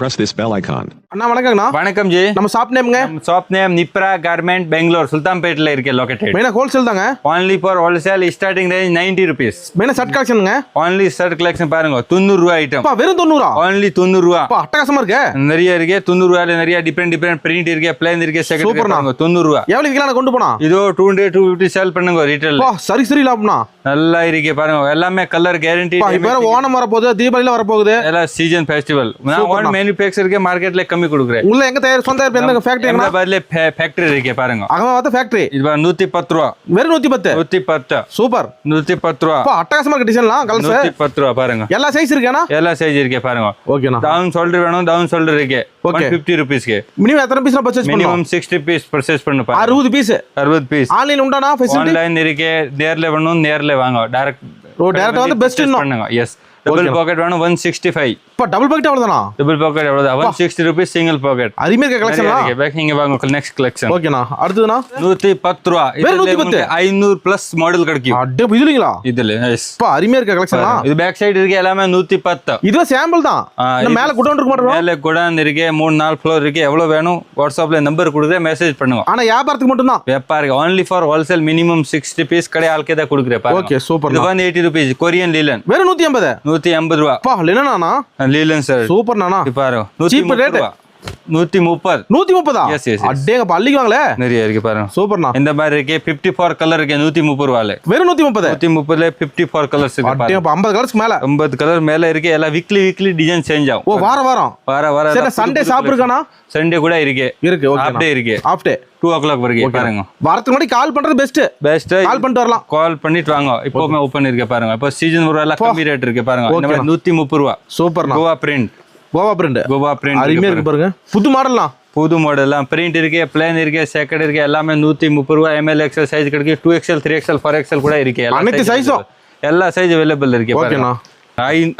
Press this bell icon. அண்ணா வணக்கங்கண்ணா. வணக்கம் ஜி. நம்ம shop நேம்ங்க நம்ம shop name Nipra garment Bengaluru சுல்தான்பேட்டில் இருக்கு லொக்கேட்டட் மெயினாக ஹோல்சேல் தாங்க. Only for wholesale starting range ninety rupees மெயினாக ஷர்ட் கலெக்ஷனுங்க ஒன்லி ஷர்ட் கலெக்ஷன் பாருங்க தொண்ணூறு ரூபா ஐட்டம் அப்பா வெறும் தொண்ணூறா? ஒன்லி தொண்ணூறு ரூபா. அப்பா அட்டகாசமா இருக்கு. நிறைய இருக்கு தொண்ணூறு ரூபாயில நிறைய டிஃப்ரெண்ட் டிஃப்ரெண்ட் பிரிண்ட் இருக்கு பிளேன் இருக்கு செகண்ட் சூப்பர்ண்ணா. பாருங்க தொண்ணூறு ரூபா. எவ்வளவு விற்கலாம் கொண்டு போனா? இதோ two hundred two fifty sale பண்ணுங்க ரீட்டைல் சரி சரி லாபம்ண்ணா. நல்லா இருக்கு பாருங்க எல்லாமே கலர் கேரண்டி இப்போ ஓணம் வரப்போகுது தீபாவளியில வரப்போகுது. எல்லாம் சீசன் ஃபெஸ்டிவல் நான் சூப்பர்ண்ணா. ஒன் மேனுஃபேக்சருக்கு மார்க்கெட்ல கம்மி கொடுக்குறேன். உள்ள எங்க தயார் சொந்த எந்த ஃபேக்டரி ஃபேக்டரி இருக்கு பாருங்க. அகமதாபாத் ஃபேக்டரி இது பாருங்க, நூத்தி பத்து ரூபா. வெறும் நூத்தி பத்து நூத்தி பத்து சூப்பர். நூத்தி பத்து ரூபா. அப்பா அட்டகாசமா இருக்கு டிசைன்லாம் கலர்ஸ் நூத்தி பத்து ரூபா பாருங்க. எல்லா சைஸ் இருக்கேண்ணா எல்லா சைஸ் இருக்கு பாருங்க. ஓகேண்ணா டவுன் ஷோல்டர் வேணும் டவுன் ஷோல்டர் இருக்கு. One Okay. ஃபிஃப்டி ருபீஸ்க்கு மினிமம் எத்தனை பீஸ் பர்ச்சேஸ் பண்ணுவோம்? மினிமம் சிக்ஸ்டி பீஸ் பர்ச்சேஸ் பண்ணு பாருங்க. அறுபது பீஸ் அறுபது பீஸ் ஆன்லைன் உண்டானா ஃபெசிலிட்டி ஆன்லைன் இருக்கு நேர்ல வேணும் நேர்ல வாங்க. டைரக்ட் ஓ டேரக்டா வந்து பெஸ்ட் பண்ணுங்க. எஸ் டபுள் பாக்கெட் வேணும் ஒன் சிக்ஸ்டி ஃபைவ் அப்பா டபுள் பாக்கெட் அவ்வளவுதானா? டபுள் பாக்கெட் எவ்வளவு one sixty rupees single packet அருமையா இருக்க கலெக்ஷன்லாம் இங்க வாங்க நெக்ஸ்ட் கலெக்ஷன் ஓகேண்ணா அடுத்ததுண்ணா? நூத்தி பத்து ரூபா. 110. உங்களுக்கு ஐநூறு பிளஸ் மாடல் கிடைக்கும். அட்டே இதுலீங்களா? இதுல எஸ் அப்பா அருமையா இருக்க கலெக்ஷன்லாம் இது பேக் சைடு இருக்கு எல்லாமே நூத்தி பத்து. இதுவே சாம்பிள் தான். இது- மேல குடோன் இருக்க மாட்டோம் மேலே குடான் இருக்கு மூணு நாலு ஃப்ளோர் இருக்கு. எவ்வளவு வேணும்? வாட்ஸ்அப்ல நம்பர் கொடுக்குறேன் மெசேஜ் பண்ணுங்க. ஆனா வியாபாரத்துக்கு மட்டும் தான் வியாபாரிக்கு only for wholesale minimum sixty piece கடை ஆளுக்கே தான் கொடுக்குறேன். ஓகே சூப்பர் இது ஒன் எயிட்டி ருபீஸ் கொரியன் லீலன் வெறும் நூத்தி ஐம்பது? நூத்தி ஐம்பது ரூபா. அப்பா லினனா லீலன் சார். சூப்பர் நானா பாருங்க நூத்தி. ரூபா. நூத்தி முப்பது. நூத்தி முப்பதா? Yes, yes. அடேங்கப்பா அள்ளிக்குவாங்களே நிறைய இருக்கு பாருங்க. சூப்பர்ண்ணா. இந்த மாதிரி இருக்கு பிப்டி ஃபோர் கலர் இருக்கு நூத்தி முப்பது ரூபால. வெறும் நூத்தி முப்பது? நூத்தி முப்பதுல பிப்டி ஃபோர் கலர்ஸ் இருக்கு ஐம்பது கலர்ஸ்க்கு மேல? ஐம்பது கலர் மேல இருக்கு எல்லாம் வீக்லி வீக்லி டிசைன் சேஞ்ச் ஓ ஆகும் வாரம் வாரம்? வர வர சரி சண்டே ஷாப் இருக்கானா சண்டே கூட இருக்கு. இருக்கு ஹாஃப் டே இருக்கு. டே டூ ஓ கிளாக் வரைக்கும் பாருங்க. வாரத்துக்கு முன்னாடி கால் பண்றது பெஸ்ட் பெஸ்ட் கால் பண்ணிட்டு வரலாம். கால் பண்ணிட்டு வாங்க. இப்போவுமே ஓப்பன் இருக்கு பாருங்க. இப்போ சீசன் ஒரு கம்மி ரேட் இருக்கு பாருங்க. நூத்தி முப்பது ரூபா. சூப்பர்ண்ணா. Goa print Goa print Goa print அருமையா இருக்கு பாருங்க. புது மாடல்லாம் புது மாடல் எல்லாம் பிரிண்ட் இருக்கு பிளேன் இருக்கு செகண்ட் இருக்கு எல்லாமே நூத்தி முப்பது ரூபா எம்எல் எக்ஸல் சைஸ் கிடைக்கும் two XL three XL four XL கூட இருக்கு. அனைத்து available. எல்லா சைஸ் அவைலபிள் இருக்கு ஓகேண்ணா.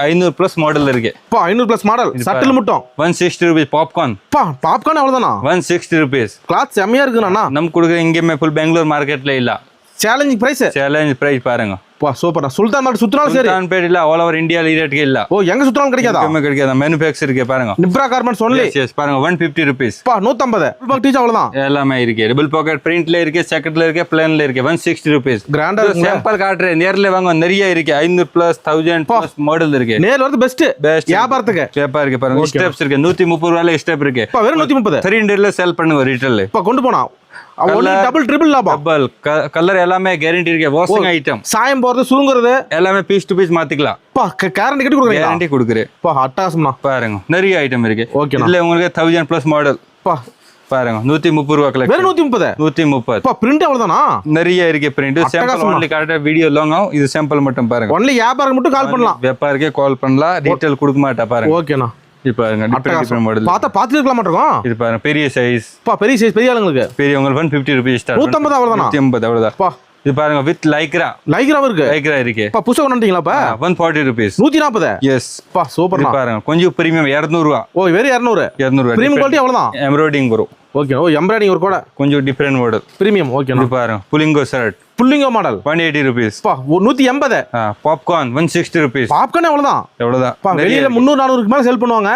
ஐநூறு பிளஸ் மாடல் இருக்கு. அப்பா ஐநூறு பிளஸ் மாடல் சட்டில் மட்டும். ஒன் சிக்ஸ்டி ருபீஸ் பாப்கார்ன் அப்பா பாப்கார்ன் அவ்வளவுதானா? ஒன் சிக்ஸ்டி ருபீஸ் கிளாத் செம்மையா இருக்குண்ணா நம்ம கொடுக்குற இங்கேயுமே ஃபுல் பெங்களூர் மார்க்கெட்ல இல்ல. சேலஞ்சிங் பிரைஸ் சேலஞ்ச் பிரைஸ் பாருங்க. சூப்பர்ண்ணா சுல்தான் மார்ட் சுத்தினாலும் சரி. சுல்தான்பேட் இல்ல ஆல் ஓவர் இந்தியா ரேட்டுக்கு இல்ல. ஓ எங்க சுத்தினாலும் கிடைக்காதா? எங்கேயுமே கிடைக்காது. மேனுஃபேக்சர் இருக்கு பாருங்க. Nipra garments only yes yes பாருங்க ஒன் ஃபிஃப்டி ருபீஸ் அப்பா நூத்தம்பது. டீச்சர் அவ்வளவுதான். எல்லாமே இருக்கு. டபுள் பாக்கெட் பிரிண்ட்ல இருக்கு செகண்ட்ல இருக்கு பிளான்ல இருக்கு. ஒன் சிக்ஸ்டி ருபீஸ் கிராண்டா சாம்பிள் காட்டுறேன். நேர்ல வாங்க நிறைய இருக்கு. ஐநூறு பிளஸ் தௌசண்ட் பிளஸ் மாடல் இருக்கு. நேர்ல வந்து பெஸ்ட் Best. வியாபாரத்துக்கு. சேப்பா இருக்கு பாருங்க. ஸ்டெப்ஸ் இருக்கு. நூத்தி முப்பது ரூபாயில ஸ்டெப் இருக்கு. வெறும் நூத்தி முப்பது. த்ரீ ஹண்ட்ரட்ல சேல் பண்ணுங்க ரீட்டைல் இப்ப கொண்டு போனா. டபுள் ட்ரிபிள் லாபம். டபுள் கலர் எல்லாமே கேரண்டி இருக்கு வாஷிங் ஐட்டம் சாயம் போறது சுருங்குறது. எல்லாமே பீஸ் டு பீஸ் மாத்திக்கலாம். அப்பா கேரண்டி கட்டி கேரண்டி கொடுக்குறேன் அப்பா அட்டாசம்ண்ணா பாருங்க நிறைய ஐட்டம் இருக்கு. ஓகேண்ணா. இதுல உங்களுக்கு தௌசண்ட் பிளஸ் மாடல் அப்பா பாருங்க நூத்தி முப்பது ரூபா நூத்தி முப்பது? நூத்தி முப்பது. பிரிண்ட் அவ்வளவுதானா? நிறைய இருக்கு பிரிண்ட் சாம்பிள் அட்டகாசமா. ஒன்லி கரெக்டா வீடியோ லாங் ஆகும். இது சாம்பிள் மட்டும் பாருங்க. ஒன்லி வியாபாரம் மட்டும் கால் பண்ணலாம். வெப்பாருக்கே கால் பண்ணலாம். டீடைல் கொடுக்க மாட்டா பாருங்க. ஓகேண்ணா. இது பாருங்க பார்த்தா பார்த்துட்டு இருக்கலாம் மாட்டோம் இது பாருங்க பெரிய சைஸ் பெரிய சைஸ் பெரிய ஆளுங்களுக்கு. பெரியவங்களுக்கு ஒன் ஃபிஃப்டி ருபீஸ் நூத்தம்பது அவ்வளவுதானா? நூத்தி ஐம்பது அவ்வளவுதான். அப்பா இது பாருங்க வித் லைக்ரா லைக்ராவும் இருக்கு. லைக்ரா இருக்கு. அப்பா புதுசாக கொண்டுட்டீங்களா ஒன் ஃபார்ட்டி ருபீஸ் நூத்தி நாற்பது எஸ் அப்பா சூப்பர்ண்ணா. பாருங்க கொஞ்சம் பிரீமியம் இரநூறுவா. ஓ வெறும் இரநூறு. இரநூறுவா பிரீமியம் குவாலிட்டி அவ்வளவுதான்? எம்ப்ராய்டிங் வரும். ஓகே. ஓ எம்ப்ராய்டிஙங் ஒரு கூட. கொஞ்சம் டிஃப்ரெண்ட் மாடல் பிரீமியம் இது பாருங்க புலிங்கோ ஷர்ட் புல்லிங்கோ மாடல் ஒன் எயிட்டி ருபீஸ் ஒரு நூத்தி எண்பது. Popcorn one sixty rupees popcorn அவ்வளவுதான். அப்பா எவ்வளவுதான் வெளியில முந்நூறு நானூறுக்கு மேல செல் பண்ணுவாங்க.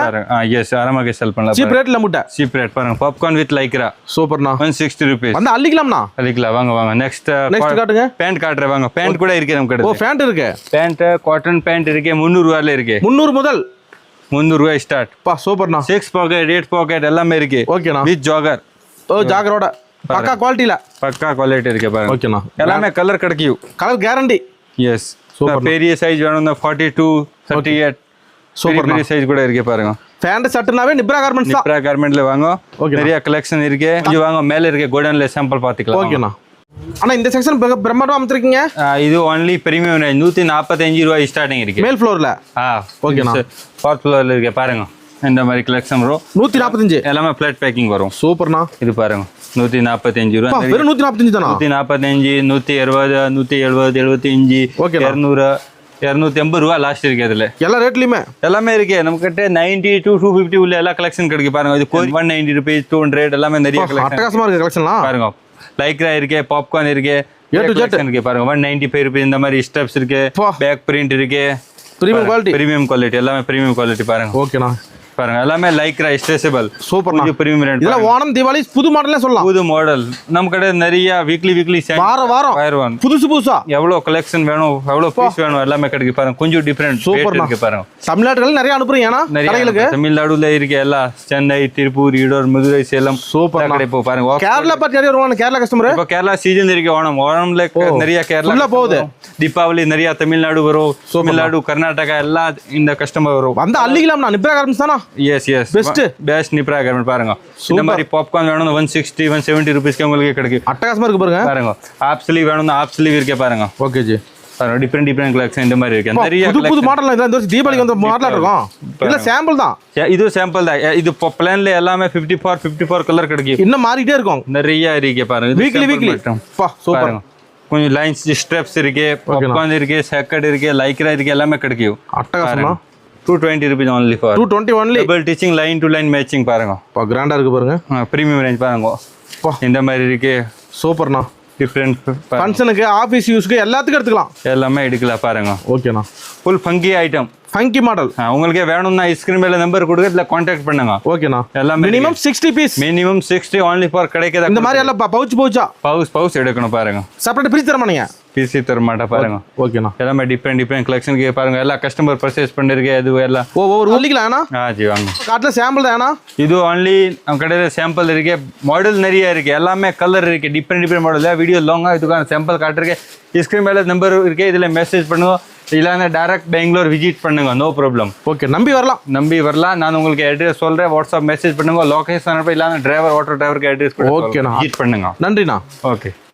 எஸ் ஆரமாக செல் பண்ணலாம் சீப் ரேட்ல முட்டை. சீப் ரேட் பாருங்க. பாப்கார்ன் வித் லைக்ரா சூப்பர்ண்ணா. ஒன் சிக்ஸ்டி ருபீஸ் வந்து அள்ளிக்கலாம்ண்ணா. அதுக்குல வாங்க வாங்க. நெக்ஸ்ட் நெக்ஸ்ட் காட்டுங்க. பேண்ட் காட்டுறேன். வாங்க. பேண்ட் கூட இருக்கு நம்ம ஓ கிட்ட ஃபேண்ட் இருக்கு. பேண்ட் காட்டன் பேண்ட் இருக்கு. முந்நூறு ரூபாயில இருக்கு. முந்நூறு முதல். முந்நூறு ரூபாய் ஸ்டார்ட் அப்பா சூப்பர்ண்ணா. சிக்ஸ் பாக்கெட் எயிட் பாக்கெட் எல்லாமே இருக்கு. ஓகேண்ணா. வித் ஜாகர் ஓ ஜாகரோட பக்கா குவாலிட்டியில பக்கா குவாலிட்டி இருக்கு பாருங்க. ஓகேண்ணா. எல்லாமே கலர் கிடைக்கும். Colour guarantee yes Super. பெரிய சைஸ் வேணும்னா forty two thirty eight Super பெரிய சைஸ் கூட இருக்கு பாருங்க. ஃபேண்ட் சட்டுனாவே நிப்ரா கார்மெண்ட்ஸ் நிப்ரா கார்மெண்ட்ல வாங்க. நிறைய கலெக்ஷன் இருக்கு. வாங்க. மேல இருக்கு கோடன்ல சாம்பிள் பாத்துக்கலாம். ஓகேண்ணா. அண்ணா இந்த செக்ஷன் பிரம்மாண்டம் அமைச்சிருக்கீங்க? இது ஒன்லி பிரீமியம் ரேஞ்ச் நூத்தி நாற்பத்தஞ்சு ரூபாய் ஸ்டார்டிங் இருக்கு. மேல் ஃப்ளோர்ல ஆ ஓகேண்ணா. ஃபோர்த் ஃப்ளோர்ல இருக்கு பாருங்க. இந்த மாதிரி கலெக்ஷன் வரும் நூத்தி நாற்பத்தஞ்சு எல்லாமே பிளேட் பேக்கிங் வரும். சூப்பர்ண்ணா. இது பாருங்க நூத்தி நாற்பத்தஞ்சு ரூபா வெறும் நூத்தி நாற்பத்தஞ்சு தானா? நூத்தி நாற்பத்தஞ்சு நூத்தி அறுபது நூத்தி எழுபது அஞ்சு ஓகேண்ணா. இரநூறு இரநூத்தி எண்பது ரூபா லாஸ்ட் இருக்கு அதுல. எல்லா ரேட்லயுமே எல்லாமே இருக்கு. நம்ம கிட்ட நைன்டி டூ டூ ஃபிஃப்டி உள்ள எல்லா கலெக்ஷன் கிடைக்கும் பாருங்க. இது one ninety rupees two hundred எல்லாமே நிறைய கலெக்ஷன் அட்டகாசமா இருக்கு கலெக்ஷன்லாம் பாருங்க. லைக்ரா இருக்கு பாப்கார்ன் இருக்கு இருக்கு பாருங்க. ஒன் நைன்டி ஃபைவ் ருபீஸ் இந்த மாதிரி ஸ்டெப்ஸ் இருக்கு. பேக் பிரிண்ட் இருக்கு. பிரீமியம் குவாலிட்டி பிரீமியம் குவாலிட்டி எல்லாமே பிரீமியம் குவாலிட்டி பாருங்க. ஓகேண்ணா பாருங்க. எல்லாமே லைக்ரா ஸ்ட்ரெச்சபிள் கொஞ்சம் பிரீமியம் ரேட் இதெல்லாம் ஓணம் தீபாவளி புது மாடலே சொல்லலாம். புது மாடல் நம்ம கடை நிறைய வீக்லி வீக்லி வாரம் வாரம். ஆயிரம் புதுசு புதுசா. எவ்வளவு கலெக்ஷன் வேணும் எவ்வளவு பீஸ் வேணும் எல்லாமே கிடைக்கு பாருங்க. கொஞ்சம் டிஃப்ரெண்ட் சூப்பர்ண்ணா. இருக்கு பாருங்க. தமிழ்நாட்டுகள் நிறைய அனுப்புறீங்க ஏன்னா? நிறைய தமிழ்நாடுல இருக்க எல்லா. சென்னை திருப்பூர் ஈரோடு மதுரை சேலம். எல்லா கடை இப்போ பாருங்க. கேரளா பார்த்து நிறைய வருவாங்க கேரளா கஸ்டமர் இப்போ கேரளா சீசன் இருக்கு ஓணம். ஓணம்ல நிறைய கேரளா போகுது. வரும். தீபாவளி நிறைய தமிழ்நாடு வரும். தமிழ்நாடு கர்நாடகா எல்லாம் இந்த கஸ்டமர் வரும். வந்து அள்ளிக்கலாம்ண்ணா. நிப்ரா கார்மெண்ட்ஸ் தானா? Yes yes Best. Best Nipra garment பாருங்க. இந்த மாதிரி பாப்கார்ன் வேணும் ஒன் சிக்ஸ்டி ஒன் செவன்ட்டி ருபீஸ்க்கு உங்களுக்கு கிடைக்கும். அட்டகாசமா இருக்கு பாருங்க. பாருங்க. ஆப் ஸ்லீவ் வேணும்னா ஆப் ஸ்லீவ் இருக்கே பாருங்க. ஓகே ஜி பாருங்க டிஃப்ரெண்ட் டிஃப்ரெண்ட் கலெக்ஷன் இந்த மாதிரி இருக்கு. நிறைய புது. மாடல் இந்த வருஷம் தீபாவளிக்கு வந்து மாடலா இருக்கும். இல்ல சாம்பிள் தான். இது சாம்பிள் தான். இது பிளான்ல எல்லாமே fifty four fifty four colour கிடைக்கும். இன்னும் மாறிட்டே இருக்கும். நிறைய இருக்கு பாருங்க. Weekly weekly. பா சூப்பர் கொஞ்சம் லைன்ஸ் ஸ்ட்ரெப்ஸ் இருக்கு பாப்கார்ன் இருக்கு செக்கட் இருக்கு லைக்ரா இருக்கு எல்லாமே கிடைக்கும். அட்டகாசமா? Two twenty rupees only for two twenty only double stitching line to line matching பாருங்க. பா கிராண்டா இருக்கு பாருங்க. ப்ரீமியம் ரேஞ்ச் பாருங்க. இந்த மாதிரி இருக்கு. சூப்பர்ண்ணா. டிஃப்ரெண்ட் ஃபங்க்ஷனுக்கு ஆஃபீஸ் யூஸ்க்கு எல்லாத்துக்கும் எடுத்துக்கலாம். எல்லாமே எடுக்கலாம் பாருங்க. ஓகேண்ணா full funky item funky model உங்களுக்கே வேணும்னா ஸ்கிரீன் மேல நம்பர் கொடுக்க இதில் காண்டாக்ட் பண்ணுங்க. ஓகேண்ணா எல்லாமே minimum sixty piece minimum sixty only for கிடைக்குதா இந்த மாதிரி எல்லாம் பவுச் பவுச்சா? பவுஸ் பவுஸ் எடுக்கணும் பாருங்க. செப்பரேட் பிரிச்சு தரமா பிசி மாட்டா பாருங்க. ஓகேண்ணா. எல்லாமே டிஃப்ரெண்ட் டிஃப்ரெண்ட் கலெக்ஷனுக்கு பாருங்க. எல்லா கஸ்டமர் பர்ச்சேஸ் பண்ணிருக்கேன் அது எல்லாம் ஓ ஒவ்வொரு உள்ளிக்கலாம் ஏன்னா ஆ ஜி வாங்க. காட்டில் சாம்பிள் தான் இது ஒன்லி நம்ம கடையில் சாம்பிள் இருக்கு. மாடல் நிறைய இருக்கு. எல்லாமே கலர் இருக்கு. டிஃப்ரெண்ட் டிஃப்ரெண்ட் மாடல் வீடியோ லாங்காக இதுக்கான சாம்பிள் காட்டிருக்கேன். ஸ்க்ரீன் மேலே நம்பர் இருக்கு. இதில் மெசேஜ் பண்ணுங்க. இல்லைன்னா டேரக்ட் பெங்களூர் விசிட் பண்ணுங்க. நோ ப்ராப்ளம் ஓகே நம்பி வரலாம். நம்பி வரலாம். நான் உங்களுக்கு அட்ரஸ் சொல்கிறேன் வாட்ஸ்அப் மெசேஜ் பண்ணுங்க. லொகேஷன் அனுப்பி இல்லைன்னா டிரைவர் ஆட்டோ டிரைவருக்கு அட்ரஸ் ஓகேண்ணா. விசிட் பண்ணுங்க. நன்றிண்ணா. ஓகே